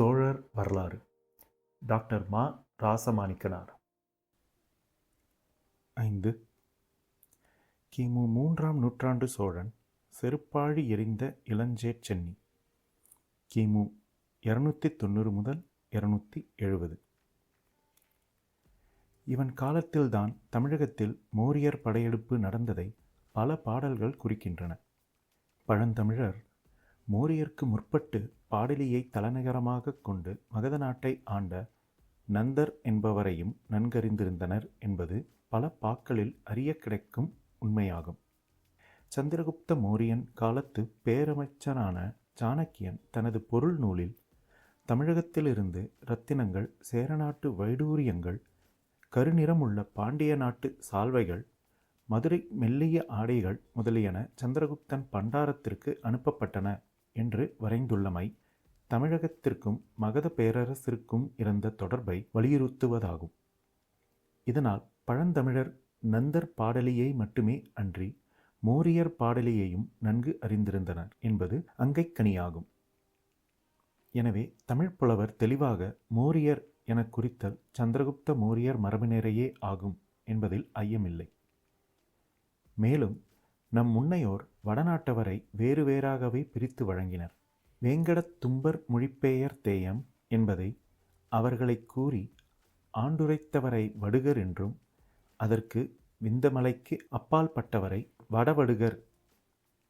சோழர் வரலாறு. டாக்டர் மா ராசமாணிக்கனார். ஐந்து. கிமு மூன்றாம் நூற்றாண்டு சோழன் செருப்பாழி எறிந்த இளஞ்சேட் சென்னி. கிமு இருநூத்தி தொண்ணூறு முதல் இருநூத்தி எழுபது இவன் காலத்தில்தான் தமிழகத்தில் மோரியர் படையெடுப்பு நடந்ததை பல பாடல்கள் குறிக்கின்றன. பழந்தமிழர் மோரியர்க்கு முற்பட்டு பாடலியை தலைநகரமாகக் கொண்டு மகத நாட்டை ஆண்ட நந்தர் என்பவரையும் நன்கறிந்திருந்தனர் என்பது பல பாக்களில் அறிய கிடைக்கும் உண்மையாகும். சந்திரகுப்த மௌரியன் காலத்து பேரமைச்சரான சாணக்கியன் தனது பொருள் நூலில் தமிழகத்திலிருந்து இரத்தினங்கள் சேரநாட்டு வைடூரியங்கள் கருநிறமுள்ள பாண்டிய நாட்டு சால்வைகள் மதுரை மெல்லிய ஆடைகள் முதலியன சந்திரகுப்தன் பண்டாரத்திற்கு அனுப்பப்பட்டன என்று வரைந்துள்ளமை. தமிழகத்திற்கும் மகத பேரரசிற்கும் இருந்த தொடர்பை வலியுறுத்துவதாகும். இதனால் பழந்தமிழர் நந்தர் பாடலியை மட்டுமே அன்றி மோரியர் பாடலியையும் நன்கு அறிந்திருந்தனர் என்பது அங்கைக்கனியாகும். எனவே தமிழ் புலவர் தெளிவாக மோரியர் என குறித்தல் சந்திரகுப்த மோரியர் மரபினரையே ஆகும் என்பதில் ஐயமில்லை. மேலும் நம் முன்னையோர் வடநாட்டவரை வேறு வேறாகவே பிரித்து வழங்கினர். வேங்கடத் தும்பர் மொழிப்பெயர் தேயம் என்பதை அவர்களை கூறி ஆண்டுரைத்தவரை வடுகர் என்றும் அதற்கு விந்தமலைக்கு அப்பால் பட்டவரை வடவடுகர்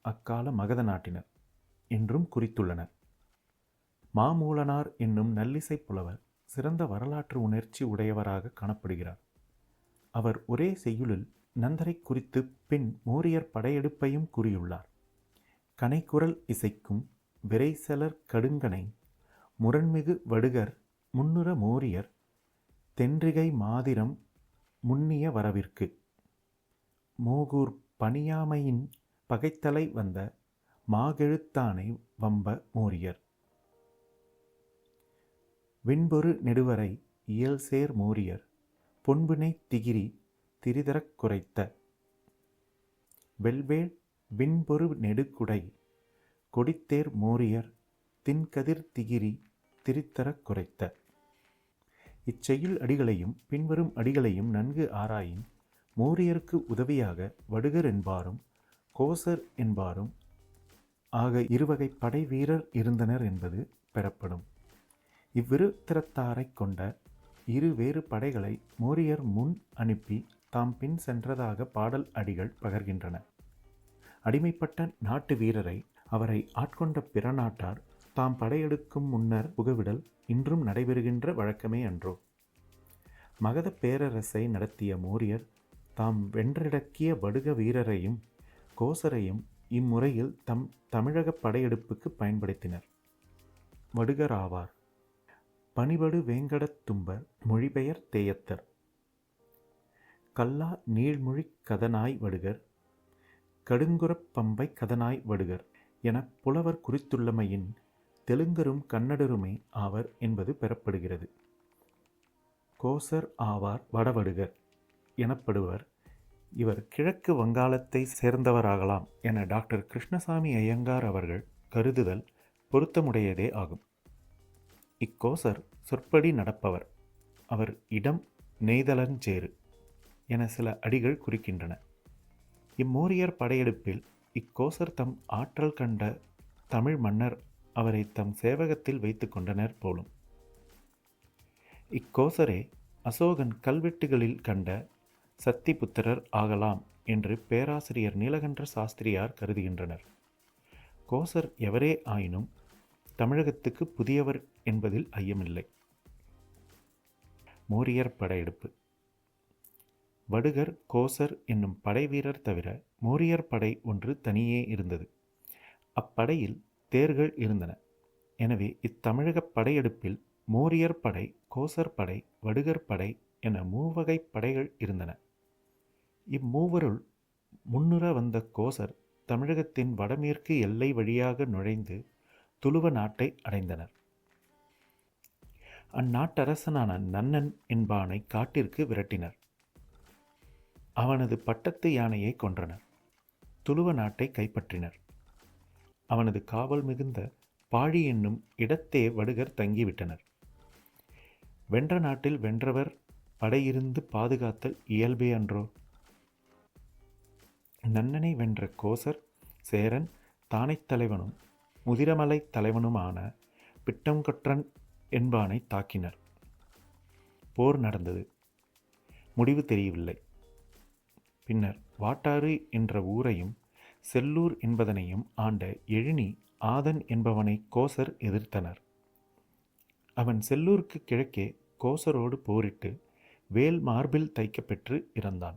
அக்கால மகத நாட்டினர் என்றும் குறித்துள்ளனர். மாமூலனார் என்னும் நல்லிசை புலவர் சிறந்த வரலாற்று உணர்ச்சி உடையவராக காணப்படுகிறார். அவர் ஒரே செய்யுளில் நந்தரை குறித்து பின் மோரியர் படையெடுப்பையும் கூறியுள்ளார். கனைக்குரல் இசைக்கும் விரைசலர் கடுங்கனை முரண்மிகு வடுகர் முன்னுர மோரியர் தென்றிகை மாதிரம் முன்னிய வரவிற்கு. மோகூர் பணியாமையின் பகைத்தலை வந்த மாகெழுத்தானை வம்ப மோரியர். விண்பொரு நெடுவரை இயல்சேர் மோரியர் பொன்புனை திகிரி திரிதரக் குறைத்த. வெல்வேள் விண்பொரு நெடுக்குடை கொடித்தேர் மோரியர் தின்கதிர் திகிரி திரித்தரக் குறைத்த. இச்செய்யுள் அடிகளையும் பின்வரும் அடிகளையும் நன்கு ஆராயின் மோரியருக்கு உதவியாக வடுகர் என்பாரும் கோசர் என்பாரும் ஆக இருவகை படை வீரர் இருந்தனர் என்பது பெறப்படும். இவ்விருத்திரத்தாரைக் கொண்ட இரு வேறு படைகளை மோரியர் முன் அனுப்பி தாம் பின் சென்றதாக பாடல் அடிகள் பகர்கின்றன. அடிமைப்பட்ட நாட்டு வீரரை அவரை ஆட்கொண்ட பிற நாட்டார் தாம் படையெடுக்கும் முன்னர் புகவிடல் இன்றும் நடைபெறுகின்ற வழக்கமே அன்றோ. மகத பேரரசை நடத்திய மோரியர் தாம் வென்றடக்கிய வடுக வீரரையும் கோசரையும் இம்முறையில் தம் தமிழக படையெடுப்புக்கு பயன்படுத்தினர். வடுகர் ஆவார். பணிபடு வேங்கடத்தும்பர் மொழிபெயர் தேயத்தர். கல்லா நீழ்மொழி கதனாய் வடுகர் கடுங்குரப் பம்பை கதனாய் வடுகர். என புலவர் குறித்துள்ளமையின் தெலுங்கரும் கன்னடருமே ஆவர் என்பது பெறப்படுகிறது. கோசர் ஆவார் வடவடுகர் எனப்படுவர். இவர் கிழக்கு வங்காளத்தை சேர்ந்தவராகலாம் என டாக்டர் கிருஷ்ணசாமி ஐயங்கார் அவர்கள் கருதுதல் பொருத்தமுடையதே ஆகும். இக்கோசர் சொற்படி நடப்பவர். அவர் இடம் நெய்தலஞ்சேறு என சில அடிகள் குறிக்கின்றன. இம்மோரியர் படையெடுப்பில் இக்கோசர் தம் ஆற்றல் கண்ட தமிழ் மன்னர் அவரை தம் சேவகத்தில் வைத்து கொண்டனர் போலும். இக்கோசரே அசோகன் கல்வெட்டுகளில் கண்ட சத்திபுத்திரர் ஆகலாம் என்று பேராசிரியர் நீலகண்ட சாஸ்திரியார் கருதுகின்றனர். கோசர் எவரே ஆயினும் தமிழகத்துக்கு புதியவர் என்பதில் ஐயமில்லை. மோரியர் படையெடுப்பு. வடுகர் கோசர் என்னும் படைவீரர் தவிர மோரியர் படை ஒன்று தனியே இருந்தது. அப்படையில் தேர்கள் இருந்தன. எனவே இத்தமிழக படையெடுப்பில் மோரியர் படை கோசர் படை வடுகர் படை என மூவகை படைகள் இருந்தன. இம்மூவருள் முன்னுற வந்த கோசர் தமிழகத்தின் வடமேற்கு எல்லை வழியாக நுழைந்து துளுவ நாட்டை அடைந்தனர். அந்நாட்டரசனான நன்னன் என்பானை காட்டிற்கு விரட்டினர். அவனது பட்டத்து யானையை கொன்றனர். துளுவ நாட்டை கைப்பற்றினர். அவனது காவல் மிகுந்த பாழி என்னும் இடத்தே வடுகர் தங்கிவிட்டனர். வென்ற நாட்டில் வென்றவர் படையிருந்து பாதுகாத்தல் இயல்பே அன்றோ? நன்னனை வென்ற கோசர் சேரன் தானைத் தலைவனும் முதிரமலை தலைவனுமான பிட்டங்கொற்றன் என்பானை தாக்கினர். போர் நடந்தது. முடிவு தெரியவில்லை. பின்னர் வாட்டாறு என்ற ஊரையும் செல்லூர் என்பதனையும் ஆண்ட எழினி ஆதன் என்பவனை கோசர் எதிர்த்தனர். அவன் செல்லூருக்கு கிழக்கே கோசரோடு போரிட்டு வேல் மார்பில் தைக்கப்பெற்று இறந்தான்.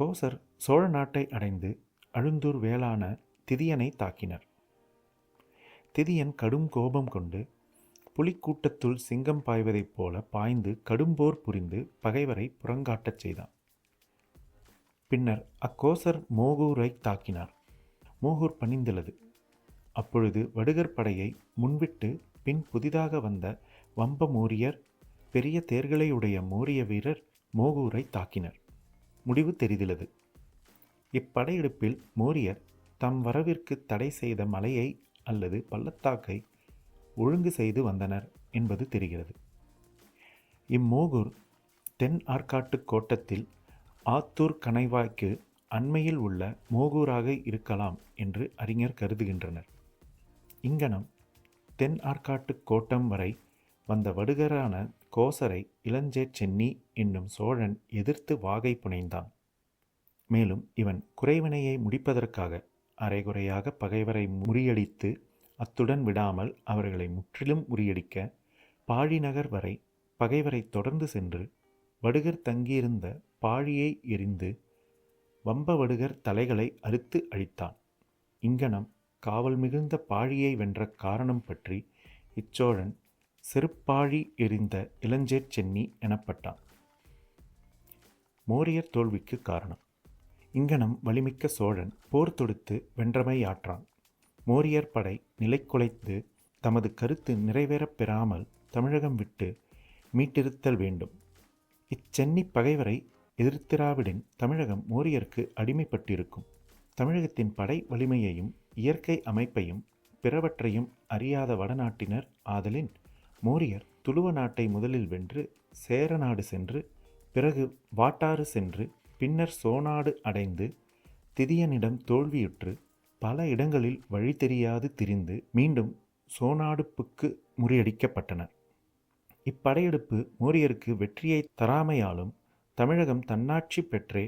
கோசர் சோழ நாட்டை அடைந்து அழுந்தூர் வேளான திதியனை தாக்கினர். திதியன் கடும் கோபம் கொண்டு புலிக்கூட்டத்துள் சிங்கம் பாய்வதைப் போல பாய்ந்து கடும்போர் புரிந்து பகைவரை புறங்காட்டச் செய்தான். பின்னர் அக்கோசர் மோகூரை தாக்கினார். மோகூர் பணிந்துள்ளது. அப்பொழுது வடுகர் படையை முன்விட்டு பின் புதிதாக வந்த வம்ப மோரியர் பெரிய தேர்களையுடைய மோரிய வீரர் மோகூரை தாக்கினர். முடிவு தெரிந்துள்ளது. இப்படையெடுப்பில் மோரியர் தம் வரவிற்கு தடை செய்த மலையை அல்லது பள்ளத்தாக்கை ஒழுங்கு செய்து வந்தனர் என்பது தெரிகிறது. இம்மோகூர் தென் ஆற்காட்டு கோட்டத்தில் ஆத்தூர் கணைவாய்க்கு அண்மையில் உள்ள மோகூராக இருக்கலாம் என்று அறிஞர் கருதுகின்றனர். இங்கனம் தென் ஆற்காட்டு கோட்டம் வரை வந்த வடுகரான கோசரை இளஞ்சே சென்னி என்னும் சோழன் எதிர்த்து வாகை புனைந்தான். மேலும் இவன் குறைவினையை முடிப்பதற்காக அரைகுறையாக பகைவரை முறியடித்து அத்துடன் விடாமல் அவர்களை முற்றிலும் முறியடிக்க பாழிநகர் வரை பகைவரை தொடர்ந்து சென்று வடுகர் தங்கியிருந்த பாழியை எரிந்து வம்பவடுகர் தலைகளை அறுத்து அழித்தான். இங்கனம் காவல் மிகுந்த பாழியை வென்ற காரணம் பற்றி இச்சோழன் செருப்பாழி எரிந்த இளஞ்சேற் சென்னி எனப்பட்டான். மோரியர் தோல்விக்கு காரணம். இங்கனம் வலிமிக்க சோழன் போர் தொடுத்து வென்றமையாற்றான். மோரியர் படை நிலைக்குலைத்து தமது கருத்து நிறைவேறப் பெறாமல் தமிழகம் விட்டு மீட்டிருத்தல் வேண்டும். இச்சென்னி பகைவரை எதிர்த்திராவிடின் தமிழகம் மோரியருக்கு அடிமைப்பட்டிருக்கும். தமிழகத்தின் படை வலிமையையும் இயற்கை அமைப்பையும் பிறவற்றையும் அறியாத வடநாட்டினர் ஆதலின் மோரியர் துளுவ நாட்டை முதலில் வென்று சேர நாடு சென்று பிறகு வாட்டாறு சென்று பின்னர் சோநாடு அடைந்து திதியனிடம் தோல்வியுற்று பல இடங்களில் வழி தெரியாது திரிந்து மீண்டும் சோனாடுப்புக்கு முறியடிக்கப்பட்டனர். இப்படையெடுப்பு மோரியருக்கு வெற்றியை தராமையாலும் தமிழகம் தன்னாட்சி பெற்றே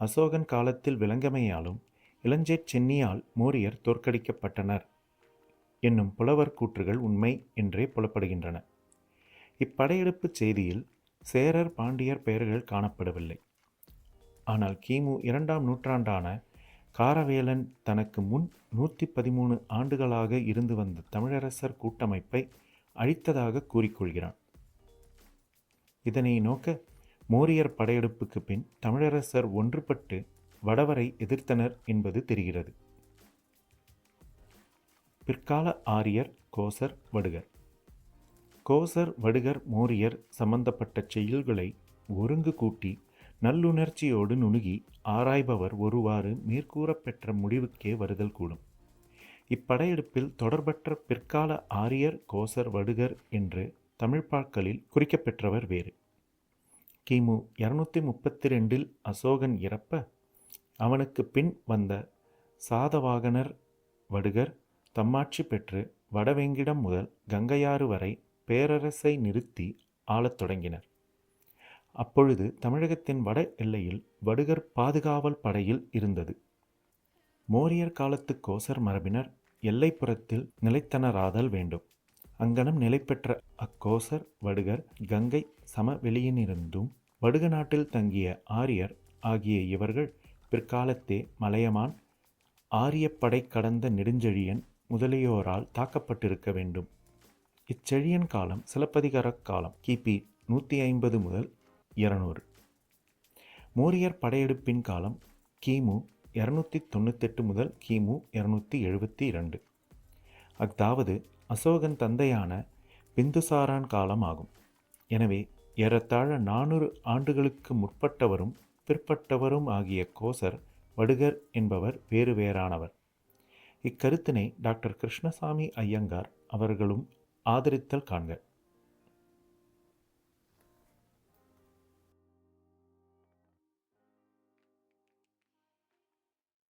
அசோகன் காலத்தில் விளங்கமையாலும் இளஞ்சேட் சென்னியால் மோரியர் தோற்கடிக்கப்பட்டனர். என்னும் புலவர் கூற்றுகள் உண்மை என்றே புலப்படுகின்றன. இப்படையெடுப்பு செய்தியில் சேரர் பாண்டியர் பெயர்கள் காணப்படவில்லை. ஆனால் கிமு இரண்டாம் நூற்றாண்டான காரவேலன் தனக்கு முன் நூற்றி பதிமூணு ஆண்டுகளாக இருந்து வந்த தமிழரசர் கூட்டமைப்பை அழித்ததாக கூறிக்கொள்கிறான். இதனை நோக்க மோரியர் படையெடுப்புக்கு பின் தமிழரசர் ஒன்றுபட்டு வடவரை எதிர்த்தனர் என்பது தெரிகிறது. பிற்கால ஆரியர் கோசர் வடுகர். கோசர் வடுகர் மோரியர் சம்பந்தப்பட்ட செயல்களை ஒருங்கு கூட்டி நல்லுணர்ச்சியோடு நுணுகி ஆராய்பவர் ஒருவாறு மேற்கூறப்பெற்ற முடிவுக்கே வருதல் கூடும். இப்படையெடுப்பில் தொடர்பற்ற பிற்கால ஆரியர் கோசர் வடுகர் என்று தமிழ்ப்பாக்களில் குறிக்கப்பெற்றவர் வேறு. கிமு இரநூத்தி முப்பத்தி ரெண்டில் அசோகன் இறப்ப அவனுக்கு பின் வந்த சாதவாகனர் வடுகர் தம்மாட்சி பெற்று வடவெங்கிடம் முதல் கங்கையாறு வரை பேரரசை நிறுத்தி ஆளத் தொடங்கினர். அப்பொழுது தமிழகத்தின் வட எல்லையில் வடுகர் பாதுகாவல் படையில் இருந்தது. மோரியர் காலத்து கோசர் மரபினர் எல்லைப்புறத்தில் நிலைத்தனராதல் வேண்டும். அங்கனம் நிலைபெற்ற அக்கோசர் வடுகர் கங்கை சமவெளியினிருந்தும் வடுக நாட்டில் தங்கிய ஆரியர் ஆகிய இவர்கள் பிற்காலத்தே மலையமான் ஆரியப்படை கடந்த நெடுஞ்செழியன் முதலியோரால் தாக்கப்பட்டிருக்க வேண்டும். இச்செழியன் காலம் சிலப்பதிகார காலம் கிபி நூற்றி ஐம்பது முதல் இருநூறு. மோரியர் படையெடுப்பின் காலம் கிமு இரநூத்தி தொண்ணூத்தெட்டு முதல் கிமு இரநூத்தி எழுபத்தி இரண்டு. அதாவது அசோகன் தந்தையான பிந்துசாரான் காலம் ஆகும் எனவே ஏறத்தாழ நானூறு ஆண்டுகளுக்கு முற்பட்டவரும் பிற்பட்டவரும் ஆகிய கோசர் வடுகர் என்பவர் வேறு வேறானவர். இக்கருத்தினை டாக்டர் கிருஷ்ணசாமி ஐயங்கார் அவர்களும் ஆதரித்தல் காண்க.